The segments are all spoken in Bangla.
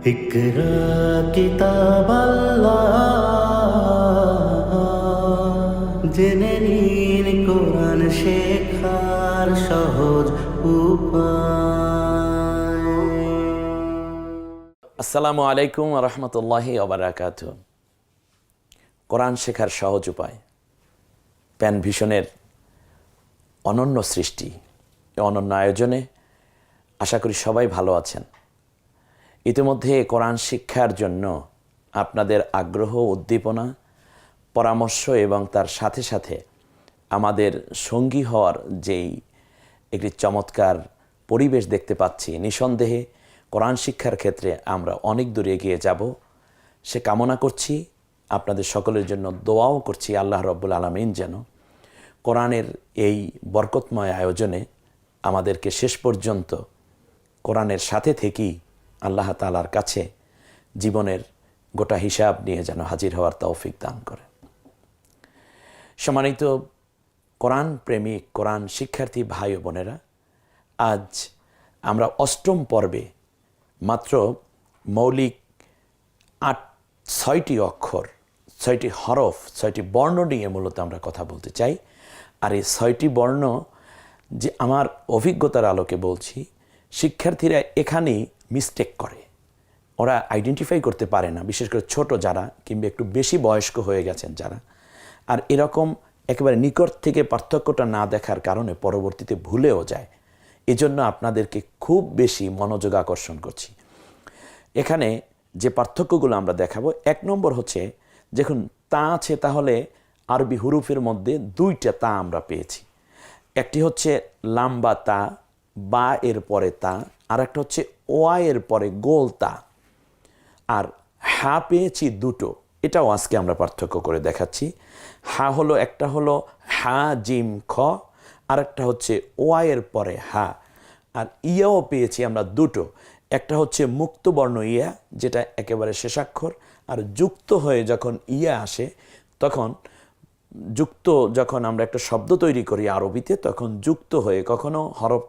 اقرا কিতাব জেনে নিন কোরআন শেখার সহজ উপায় আসসালামু আলাইকুম রহমতুল্লাহি ওবরাকাত কোরআন শেখার সহজ উপায় প্যান ভিশনের অনন্য সৃষ্টি এই অনন্য আয়োজনে আশা করি সবাই ভালো আছেন ইতিমধ্যে কোরআন শিক্ষার জন্য আপনাদের আগ্রহ, উদ্দীপনা, পরামর্শ এবং তার সাথে সাথে আমাদের সঙ্গী হওয়ার যেই একটি চমৎকার পরিবেশ দেখতে পাচ্ছি, নিঃসন্দেহে কোরআন শিক্ষার ক্ষেত্রে আমরা অনেক দূর এগিয়ে যাব। সে কামনা করছি, আপনাদের সকলের জন্য দোয়াও করছি আল্লাহ রব্বুল আলমিন যেন কোরআনের এই বরকতময় আয়োজনে আমাদেরকে শেষ পর্যন্ত কোরআনের সাথে থেকেই আল্লাহ তালার কাছে জীবনের গোটা হিসাব নিয়ে যেন হাজির হওয়ার তৌফিক দান করে। সম্মানিত কোরআন প্রেমিক, কোরআন শিক্ষার্থী ভাই ও বোনেরা, আজ আমরা অষ্টম পর্বে মাত্র মৌলিক আট, ছয়টি অক্ষর, ছয়টি হরফ, ছয়টি বর্ণ নিয়ে মূলত আমরা কথা বলতে চাই। আর এই ছয়টি বর্ণ যে আমার অভিজ্ঞতার আলোকে বলছি, শিক্ষার্থীরা এখানেই মিস্টেক করে। ওরা আইডেন্টিফাই করতে পারে না, বিশেষ করে ছোট যারা কিংবা একটু বেশি বয়স্ক হয়ে গেছেন যারা। আর এরকম একেবারে নিকট থেকে পার্থক্যটা না দেখার কারণে পরবর্তীতে ভুলেও যায়। এজন্য আপনাদেরকে খুব বেশি মনোযোগ আকর্ষণ করছি। এখানে যে পার্থক্যগুলো আমরা দেখাবো, এক নম্বর হচ্ছে যখন তা আছে তাহলে আরবি হুরুফের মধ্যে দুইটা তা আমরা পেয়েছি। একটি হচ্ছে লাম্বা তা, বা এর পরে তা আর একটা হচ্ছে ওয়া এর পরে গোলতা আর হা পেয়েছি দুটো, এটাও আজকে আমরা পার্থক্য করে দেখাচ্ছি। হা হলো, একটা হলো হা, জিম, খ আর একটা হচ্ছে ওয়াইয়ের পরে হা। আর ইয়াও পেয়েছি আমরা দুটো, একটা হচ্ছে মুক্তবর্ণ ইয়া, যেটা একেবারে শেষাক্ষর, আর যুক্ত হয়ে যখন ইয়া আসে, তখন যুক্ত যখন আমরা একটা শব্দ তৈরি করি আরবিতে, তখন যুক্ত হয়ে কখনো হরফ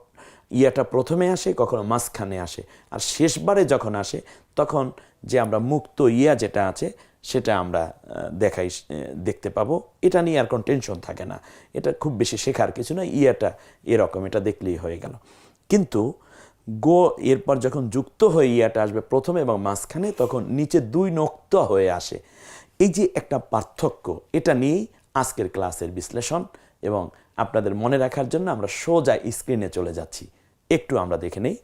ইয়াটা প্রথমে আসে, কখনো মাঝখানে আসে। আর শেষবারে যখন আসে, তখন যে আমরা মুক্ত ইয়া যেটা আছে, সেটা আমরা দেখাই দেখতে পাবো। এটা নিয়ে আর কোনো টেনশন থাকে না। এটা খুব বেশি শেখার কিছু না, ইয়াটা এরকম, এটা দেখলেই হয়ে গেল। কিন্তু গো, এরপর যখন যুক্ত হয়ে ইয়াটা আসবে প্রথমে এবং মাঝখানে, তখন নিচে দুই নক্ত হয়ে আসে। এই যে একটা পার্থক্য, এটা নিয়েই আজকের ক্লাসের বিশ্লেষণ। এবং আপনাদের মনে রাখার জন্য আমরা সোজা স্ক্রিনে চলে যাচ্ছি। একটু আমরা দেখে নেই।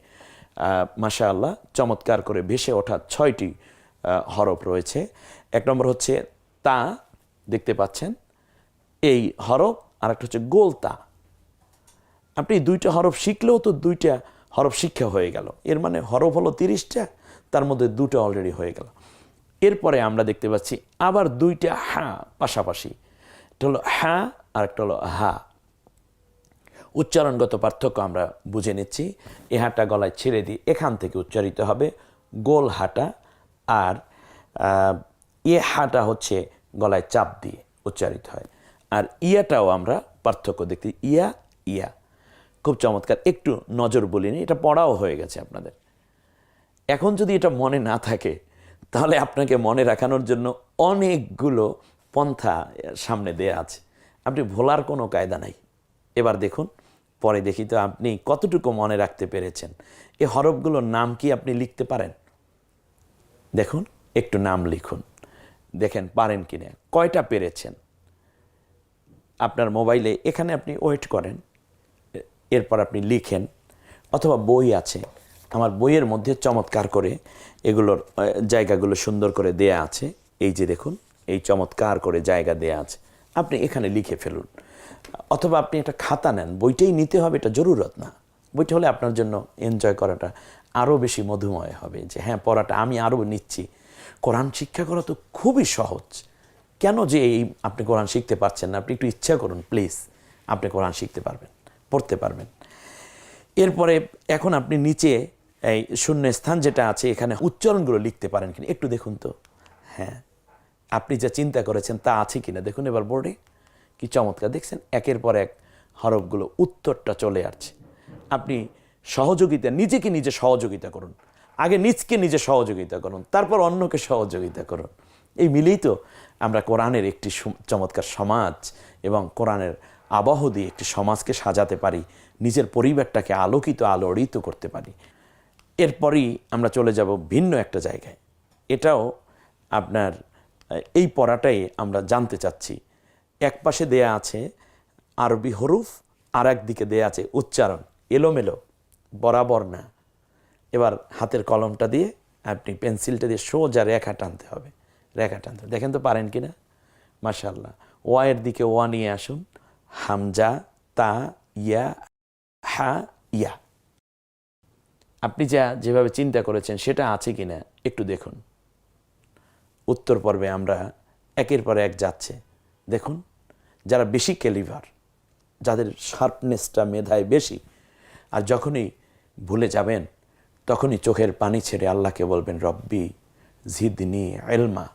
মাশা আল্লাহ চমৎকার করে ভেসে ওঠা ছয়টি হরফ রয়েছে। এক নম্বর হচ্ছে তা, দেখতে পাচ্ছেন? এই হরফ আর একটা হচ্ছে গোলতা আপনি দুইটা হরফ শিখলেও তো দুইটা হরফ শিক্ষা হয়ে গেল। এর মানে হরফ হলো তিরিশটা, তার মধ্যে দুটো অলরেডি হয়ে গেল। এরপরে আমরা দেখতে পাচ্ছি আবার দুইটা হা পাশাপাশি। একটা হলো হা আর একটা হলো হা। উচ্চারণগত পার্থক্য আমরা বুঝে নিচ্ছি। এ হাঁটা গলায় ছেড়ে দিয়ে এখান থেকে উচ্চারিত হবে গোল হাঁটা আর এ হাঁটা হচ্ছে গলায় চাপ দিয়ে উচ্চারিত হয়। আর ইয়াটাও আমরা পার্থক্য দেখতে, ইয়া ইয়া। খুব চমৎকার, একটু নজর বলিনি এটা পড়াও হয়ে গেছে আপনাদের। এখন যদি এটা মনে না থাকে, তাহলে আপনাকে মনে রাখানোর জন্য অনেকগুলো পন্থা সামনে দেয়া আছে। আপনি ভোলার কোনো কায়দা নাই। এবার দেখুন, পরে দেখি তো আপনি কতটুকু মনে রাখতে পেরেছেন। এই হরফগুলোর নাম কি আপনি লিখতে পারেন? দেখুন, একটু নাম লিখুন। দেখেন, পারেন কি না? কয়টা পেরেছেন? আপনার মোবাইলে এখানে আপনি ওয়েট করেন, এরপর আপনি লিখেন, অথবা বই আছে। আমার বইয়ের মধ্যে চমৎকার করে এগুলোর জায়গাগুলো সুন্দর করে দেয়া আছে। এই যে দেখুন, এই চমৎকার করে জায়গা দেয়া আছে। আপনি এখানে লিখে ফেলুন। অথবা আপনি একটা খাতা নেন, বইটাই নিতে হবে, এটা জরুরত না। বইটা হলে আপনার জন্য এনজয় করাটা আরও বেশি মধুময় হবে যে হ্যাঁ পড়াটা আমি আরও নিচ্ছি। কোরআন শিক্ষা করা তো খুবই সহজ। কেন যে এই আপনি কোরআন শিখতে পারছেন না? আপনি একটু ইচ্ছা করুন প্লিজ আপনি কোরআন শিখতে পারবেন, পড়তে পারবেন। এরপরে এখন আপনি নিচে এই শূন্য স্থান যেটা আছে, এখানে উচ্চারণগুলো লিখতে পারেন কিনা, একটু দেখুন তো। হ্যাঁ। আপনি যা চিন্তা করেছেন তা আছে কিনা? দেখুন এবার বোর্ডে কি চমৎকার। দেখছেন, একের পর এক হরফগুলো উত্তরটা চলে আসছে। আপনি সহযোগিতা, নিজেকে নিজে সহযোগিতা করুন। আগে নিজকে নিজে সহযোগিতা করুন, তারপর অন্যকে সহযোগিতা করুন। এই মিলেই তো আমরা কোরআনের একটি চমৎকার সমাজ এবং কোরআনের আবহ দিয়ে একটি সমাজকে সাজাতে পারি, নিজের পরিবারটাকে আলোকিত, আলোড়িত করতে পারি। এরপরই আমরা চলে যাব ভিন্ন একটা জায়গায়। এটাও আপনার এই পড়াটাই আমরা জানতে চাচ্ছি। এক পাশে দেয়া আছে আরবি হরুফ আর একদিকে দেয়া আছে উচ্চারণ। এলোমেলো, বরাবর না। এবার হাতের কলমটা দিয়ে আপনি পেন্সিলটা দিয়ে সোজা রেখা টানতে হবে। রেখা টানতে। দেখেন তো পারেন কি না? মাশাল্লাহ ওয়ায়ের দিকে ওয়া নিয়ে আসুন। হামজা, তা, ইয়া, হা, ইয়া। আপনি যা যেভাবে চিন্তা করেছেন সেটা আছে কি না একটু দেখুন। উত্তর পর্বে আমরা একের পর এক যাচ্ছে। দেখুন, যারা বেশি ক্যালিভার যাদের শার্পনেসটা মেধায় বেশি, আর যখনই ভুলে যাবেন, তখনই চোখের পানি ছেড়ে আল্লাহকে বলবেন, রব্বি জিদনি এলমা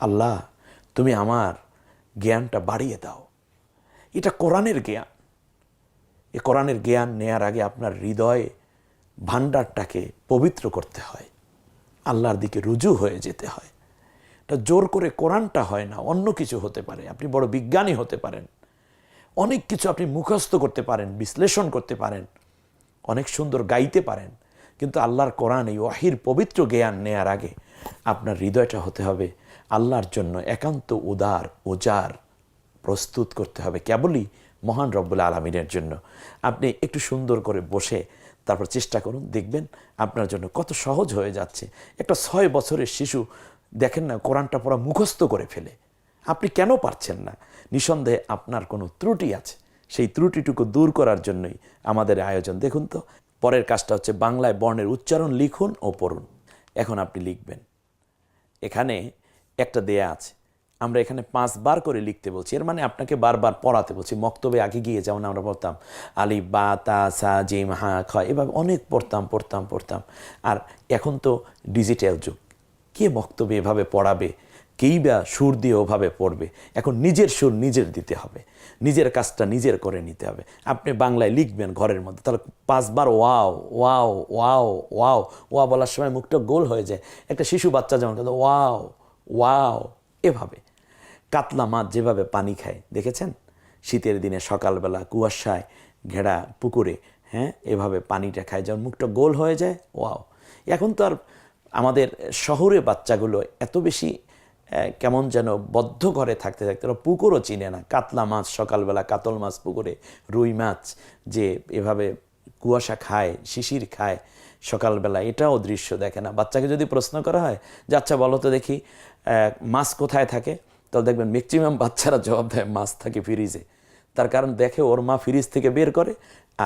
আল্লাহ, তুমি আমার জ্ঞানটা বাড়িয়ে দাও। এটা কোরআনের জ্ঞান। এ কোরআনের জ্ঞান নেয়ার আগে আপনার হৃদয় ভাণ্ডারটাকে পবিত্র করতে হয়। আল্লাহর দিকে রুজু হয়ে যেতে হয়। এটা জোর করে কোরআনটা হয় না, অন্য কিছু হতে পারে। আপনি বড় বিজ্ঞানী হতে পারেন। অনেক কিছু আপনি মুখস্থ করতে পারেন, বিশ্লেষণ করতে পারেন, অনেক সুন্দর গাইতে পারেন। কিন্তু আল্লাহর কোরআন, এই ওয়াহির পবিত্র জ্ঞান নেয়ার আগে আপনার হৃদয়টা হতে হবে আল্লাহর জন্য একান্ত উদার ওজার প্রস্তুত করতে হবে কেবলই মহান রব্বুল আলমিনের জন্য। আপনি একটু সুন্দর করে বসে তারপর চেষ্টা করুন, দেখবেন আপনার জন্য কত সহজ হয়ে যাচ্ছে। একটা ছয় বছরের শিশু দেখেন না, কোরআনটা পড়া মুখস্থ করে ফেলে। আপনি কেন পারছেন না? নিঃসন্দেহে আপনার কোনো ত্রুটি আছে। সেই ত্রুটিটুকু দূর করার জন্যই আমাদের আয়োজন। দেখুন তো, পরের কাজটা হচ্ছে বাংলায় বর্ণের উচ্চারণ লিখুন ও পড়ুন। এখন আপনি লিখবেন। এখানে একটা দেয়া আছে। আমরা এখানে পাঁচবার করে লিখতে বলছি। এর মানে আপনাকে বারবার পড়াতে বলছি। মক্তবে আগে গিয়ে যেমন আমরা পড়তাম আলি বা, তা, সা, জিম, হা, খ, এভাবে অনেক পড়তাম পড়তাম পড়তাম। আর এখন তো ডিজিটাল যুগ। কে মক্তবে এভাবে পড়াবে? কেই বা সুর দিয়ে ওভাবে পড়বে? এখন নিজের সুর নিজের দিতে হবে। নিজের কাজটা নিজের করে নিতে হবে। আপনি বাংলায় লিখবেন ঘরের মধ্যে তাহলে পাঁচবার ওয়াও ওয়াও ওয়াও ওয়াও ওয়া বলার সময় মুখটা গোল হয়ে যায়। একটা শিশু বাচ্চা যেমন করে, ওয়াও ওয়াও এভাবে। কাতলা মাছ যেভাবে পানি খায় দেখেছেন? শীতের দিনে সকালবেলা কুয়াশায় ঘেরা পুকুরে হ্যাঁ এভাবে পানিটা খায় যেমন মুখটা গোল হয়ে যায় ওয়াও। এখন তো আর আমাদের শহরে বাচ্চাগুলো এত বেশি কেমন যেন বদ্ধ ঘরে থাকতে থাকতে, ওরা পুকুরও চিনে না। কাতলা মাছ, সকালবেলা কাতল মাছ পুকুরে, রুই মাছ যে এভাবে কুয়াশা খায়, শিশির খায়, সকালবেলা এটাও দৃশ্য দেখে না। বাচ্চাকে যদি প্রশ্ন করা হয়, যে আচ্ছা বলো তো দেখি মাছ কোথায় থাকে? তাহলে দেখবেন ম্যাক্সিমাম বাচ্চারা জবাব দেয়, মাছ থাকে ফ্রিজে তার কারণ দেখে ওর মা ফ্রিজ থেকে বের করে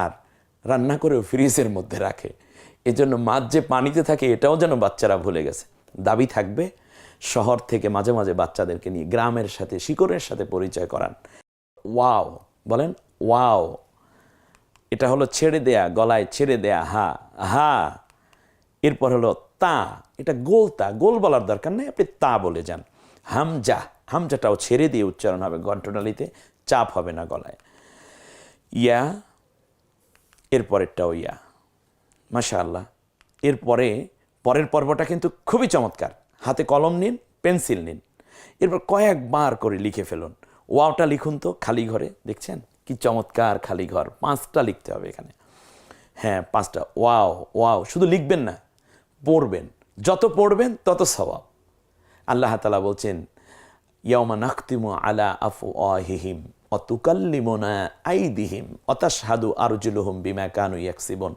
আর রান্না করেও ফ্রিজের মধ্যে রাখে। এজন্য মাছ যে পানিতে থাকে, এটাও যেন বাচ্চারা ভুলে গেছে। দাবি থাকবে, শহর থেকে মাঝে মাঝে বাচ্চাদেরকে নিয়ে, গ্রামের সাথে, শিকড়ের সাথে পরিচয় করান। ওয়াও, বলেন, ওয়াও। এটা হলো ছেড়ে দেয়া, গলায় ছেড়ে দেয়া, হা হা। এরপর হলো তা, এটা গোল তা, গোল বলার দরকার নেই, আপনি তা বলে যান। হামজা, হামজাটাও ছেড়ে দিয়ে উচ্চারণ হবে গন্টনালিতে চাপ হবে না গলায়। ইয়া, এরপরেরটাও ইয়া। মাশা আল্লাহ এরপরে পরের পর্বটা কিন্তু খুবই চমৎকার। হাতে কলম নিন, পেন্সিল নিন। এরপর কয়েকবার করে লিখে ফেলুন। ওয়াওটা লিখুন তো, খালি ঘরে, দেখছেন? কি চমৎকার খালি ঘর। পাঁচটা লিখতে হবে এখানে। হ্যাঁ পাঁচটা। ওয়াও ওয়াও, শুধু লিখবেন না, পড়বেন। যত পড়বেন, তত স্বভাব আল্লাহ তালা বলছেন ইয়ামা নাখতিমু আলা আফু আহিহিম অতুকাল্লিমোনা আইদিহিম অতাসাদু আরজুলুহুম বিমা কানু ইয়াকসিবন।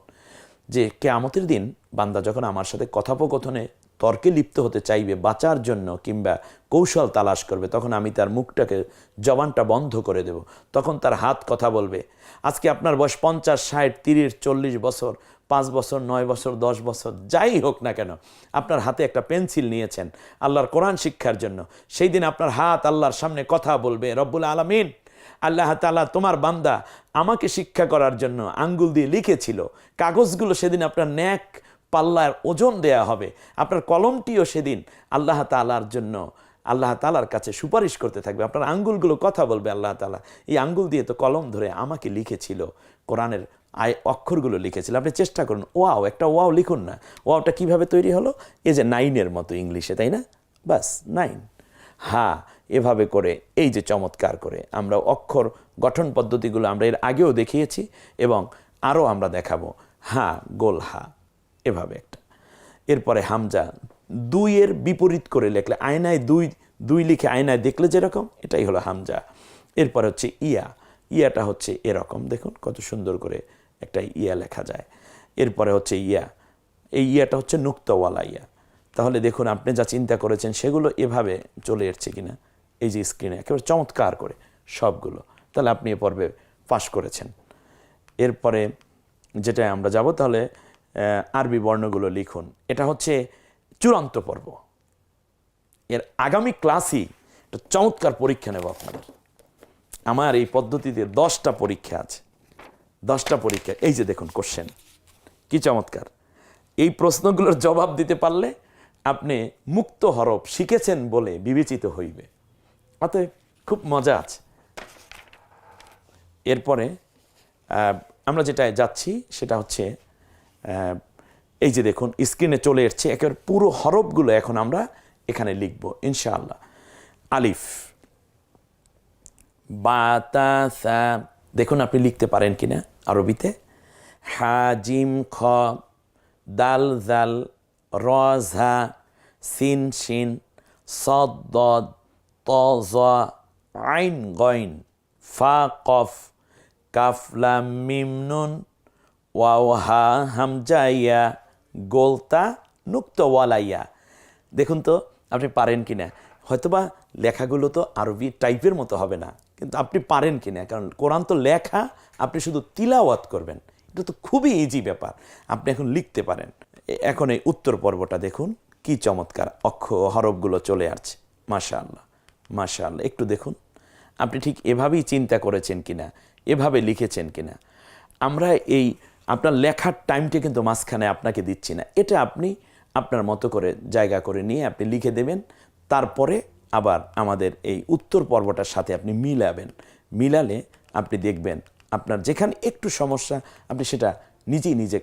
যে কেয়ামতের দিন বান্দা যখন আমার সাথে কথোপকথনে তর্কে লিপ্ত হতে চাইবে বাঁচার জন্য কিংবা কৌশল তালাশ করবে, তখন আমি তার মুখটাকে, জবানটা বন্ধ করে দেব। তখন তার হাত কথা বলবে, আজকে আপনার বয়স পঞ্চাশ, ষাট, তিরিশ, চল্লিশ বছর, পাঁচ বছর, নয় বছর, দশ বছর, যাই হোক না কেন, আপনার হাতে একটা পেন্সিল নিয়েছেন আল্লাহর কোরআন শিক্ষার জন্য। সেই দিন আপনার হাত আল্লাহর সামনে কথা বলবে, রব্বুল আলমিন। আল্লাহ তালা তোমার বান্দা আমাকে শিক্ষা করার জন্য আঙ্গুল দিয়ে লিখেছিল, কাগজগুলো সেদিন আপনার ন্যাক পাল্লার ওজন দেয়া হবে, আপনার কলমটিও সেদিন আল্লাহ তালার জন্য, আল্লাহ তালার কাছে সুপারিশ করতে থাকবে। আপনার আঙ্গুলগুলো কথা বলবে আল্লাহ তালা এই আঙ্গুল দিয়ে তো কলম ধরে আমাকে লিখেছিল, কোরআনের আয় অক্ষরগুলো লিখেছিল। আপনি চেষ্টা করুন, ওয়াও, একটা ওয়াও লিখুন না। ওয়াওটা কীভাবে তৈরি হলো? এই যে নাইনের মতো ইংলিশে, তাই না? বাস, নাইন। হা এভাবে করে, এই যে চমৎকার করে। আমরা অক্ষর গঠন পদ্ধতিগুলো আমরা এর আগেও দেখিয়েছি এবং আরও আমরা দেখাবো। হা, গোল, হা, এভাবে একটা। এরপরে হামজা দুইয়ের বিপরীত করে লেখলে, আয়নায় দুই দুই লিখে আয়নায় দেখলে যেরকম, এটাই হলো হামজা। এরপরে হচ্ছে ইয়া, ইয়াটা হচ্ছে এরকম। দেখুন কত সুন্দর করে একটা ইয়া লেখা যায়। এরপরে হচ্ছে ইয়া, এই ইয়াটা হচ্ছে নুক্তওয়ালা ইয়া। তাহলে দেখুন, আপনি যা চিন্তা করেছেন, সেগুলো এভাবে চলে এসছে কিনা। এই যে স্ক্রিনে একেবারে চমৎকার করে সবগুলো। তাহলে আপনি এ পর্বে পাশ করেছেন। এরপরে যেটা আমরা যাব, তাহলে আরবি বর্ণগুলো লিখুন। এটা হচ্ছে চূড়ান্ত পর্ব। এর আগামী ক্লাসই একটা চমৎকার পরীক্ষা নেব আপনাদের। আমার এই পদ্ধতিতে দশটা পরীক্ষা আছে। দশটা পরীক্ষা। এই যে দেখুন কোশ্চেন কি চমৎকার। এই প্রশ্নগুলোর জবাব দিতে পারলে আপনি মুক্ত হরফ শিখেছেন বলে বিবেচিত হইবে। অতএব খুব মজা আছে। এরপরে আমরা যেটা যাচ্ছি সেটা হচ্ছে এই যে দেখুন, স্ক্রিনে চলে এসছে একেবারে পুরো হরফগুলো এখন আমরা এখানে লিখব, ইনশাআল্লাহ। আলিফ বাতাসা দেখুন আপনি লিখতে পারেন কিনা আরবিতে। হাজিম, খ, দাল, জাল রঝা সিন, শিন, সদ ত জ আইন গইন ফা কফ কাফলাম মিম নুন গোলতা নুক্তওয়ালাইয়া দেখুন তো, আপনি পারেন কি না হয়তোবা লেখাগুলো তো আরবি টাইপের মতো হবে না, কিন্তু আপনি পারেন কি না কারণ কোরআন তো লেখা, আপনি শুধু তিলাওয়াত করবেন। এটা তো খুবই ইজি ব্যাপার, আপনি এখন লিখতে পারেন। এখন এই উত্তর পর্বটা দেখুন, কি চমৎকার অক্ষ, হরফগুলো চলে আসছে মাশা আল্লাহ মাশা আল্লাহ একটু দেখুন। আপনি ঠিক এভাবেই চিন্তা করেছেন কিনা, এভাবে লিখেছেন কিনা। আমরা এই আপনার লেখার টাইমটা কিন্তু মাঝখানে আপনাকে দিচ্ছি না। এটা আপনি আপনার মতো করে জায়গা করে নিয়ে আপনি লিখে দেবেন। তারপরে আবার আমাদের এই উত্তর পর্বটার সাথে আপনি মিলাবেন। মিলালে আপনি দেখবেন আপনার যেখানে একটু সমস্যা, আপনি সেটা নিজেই নিজে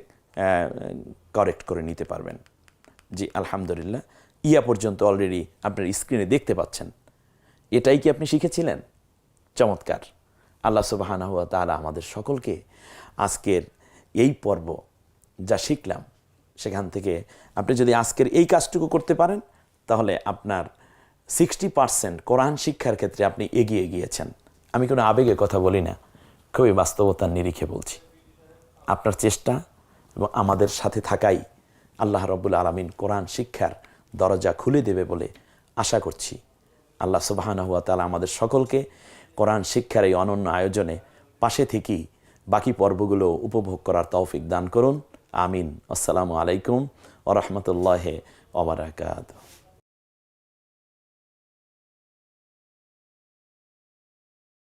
কারেক্ট করে নিতে পারবেন। জি, আলহামদুলিল্লাহ। ইয়া পর্যন্ত অলরেডি আপনার স্ক্রিনে দেখতে পাচ্ছেন। এটাই কি আপনি শিখেছিলেন? চমৎকার। আল্লাহ সুবাহানা হুয়া তালা আমাদের সকলকে আজকের এই পর্ব যা শিখলাম, সেখান থেকে আপনি যদি আজকের এই কাজটুকু করতে পারেন, তাহলে আপনার সিক্সটি পার্সেন্ট কোরআন শিক্ষার ক্ষেত্রে আপনি এগিয়ে গিয়েছেন। আমি কোনো আবেগে কথা বলি না, খুবই বাস্তবতার নিরিখে বলছি। আপনার চেষ্টা এবং আমাদের সাথে থাকাই আল্লাহ রব্বুল আলমিন কোরআন শিক্ষার দরজা খুলে দেবে বলে আশা করছি। আল্লাহ সুবাহানা হুয়া তালা আমাদের সকলকে কোরআন শিক্ষার এই অনন্য আয়োজনে পাশে থেকেই বাকি পর্বগুলো উপভোগ করার তৌফিক দান করুন। আমিন। আসসালামু আলাইকুম ও রহমতুল্লাহ ওবরাকাত